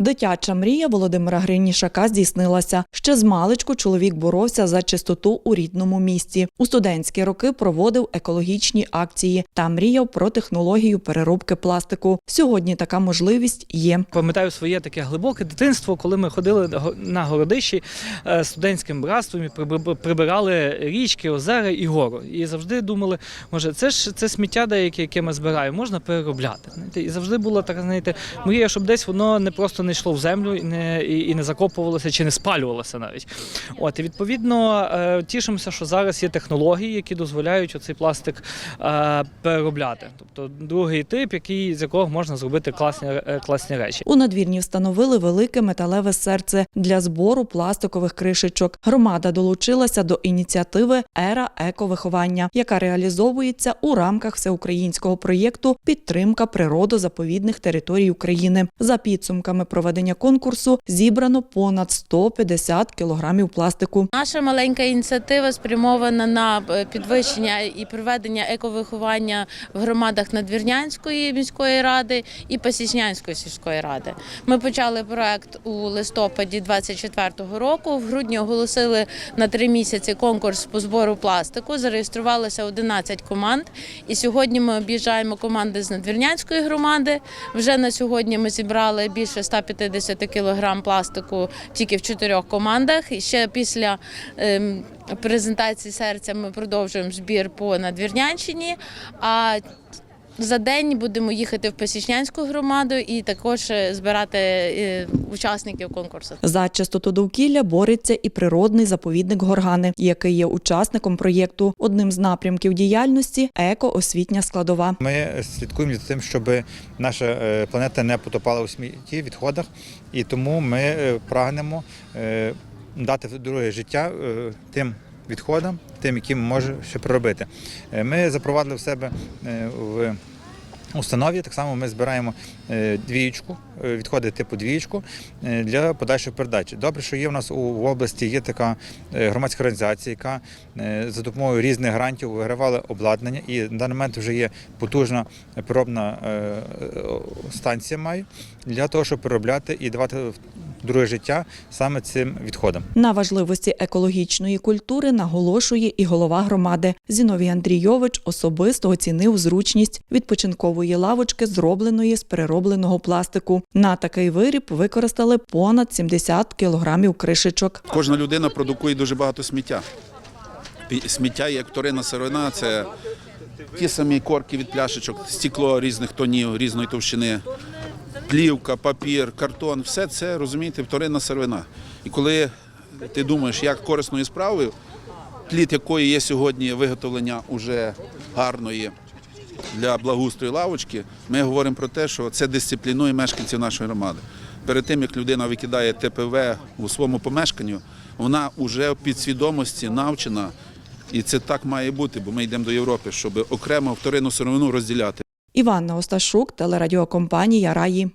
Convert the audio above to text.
Дитяча мрія Володимира Гринішака здійснилася. Ще з маличку чоловік боровся за чистоту у рідному місті. У студентські роки проводив екологічні акції та мріяв про технологію переробки пластику. Сьогодні така можливість є. Пам'ятаю своє таке глибоке дитинство, коли ми ходили на городищі е, студентським братством і приб- прибирали річки, озера і гору. І завжди думали, може, це ж це сміття деяке, яке ми збираємо, можна переробляти. І завжди була така, знаєте, мрія, щоб десь воно не просто не йшло в землю і не, і, і не закопувалося чи не спалювалося навіть. От і відповідно е, тішимося, що зараз є технології, які дозволяють оцей пластик е, переробляти. Тобто другий тип, який з якого можна зробити класні, е, класні речі. У надвірні встановили велике металеве серце для збору пластикових кришечок. Громада долучилася до ініціативи Ера ековиховання, яка реалізовується у рамках всеукраїнського проєкту Підтримка природозаповідних територій України. За підсумками проведення конкурсу зібрано понад 150 кілограмів пластику. Наша маленька ініціатива спрямована на е, підвищення і проведення ековиховання в громадах Надвірнянської міської ради і Пасічнянської сільської ради. Ми почали проект у листопаді 24-го року. В грудні оголосили на три місяці конкурс по збору пластику. Зареєструвалося 11 команд. І сьогодні ми об'їжджаємо команди з Надвірнянської громади. Вже на сьогодні ми зібрали більше 150 кілограм пластику тільки в чотирьох командах. І ще після ем, презентації серця ми продовжуємо збір по Надвірнянщині. А за день будемо їхати в Пасічнянську громаду і також е, збирати е, учасників конкурсу. За чистоту довкілля бореться і природний заповідник Горгани, який є учасником проєкту. Одним з напрямків діяльності екоосвітня складова. Ми слідкуємо за тим, щоб наша е, планета не потопала у смітті, відходах, і тому ми прагнемо дати друге життя тим відходам, тим, які ми можемо ще проробити. Е, Ми запровадили в себе е, в установі. Так само ми збираємо е, двієчку, е, відходи типу двієчку е, для подальшої передачі. Добре, що є в нас у області є така громадська організація, яка за допомогою різних грантів вигравала обладнання, і на даний момент вже є потужна переробна станція має для того, щоб переробляти і давати друге життя саме цим відходам. На важливості екологічної культури наголошує і голова громади. Зіновій Андрійович особисто оцінив зручність відпочинкової лавочки, зробленої з переробленого пластику. На такий виріб використали понад 70 кілограмів кришечок. Кожна людина продукує дуже багато сміття. Сміття як вторинна сировина це ті самі корки від пляшечок, стекло різних тонів, різної товщини, плівка, папір, картон все це розумієте, вторинна сировина. І коли ти думаєш, як корисною справою, плід якої є сьогодні виготовлення уже гарної для благоустрою лавочки, ми говоримо про те, що це дисциплінує мешканців нашої громади. Перед тим, як людина викидає ТПВ у своєму помешканню, вона вже в підсвідомості навчена, і це так має бути, бо ми йдемо до Європи, щоб окремо вторинну сировину розділяти. Іванна Осташук, телерадіокомпанія Раї.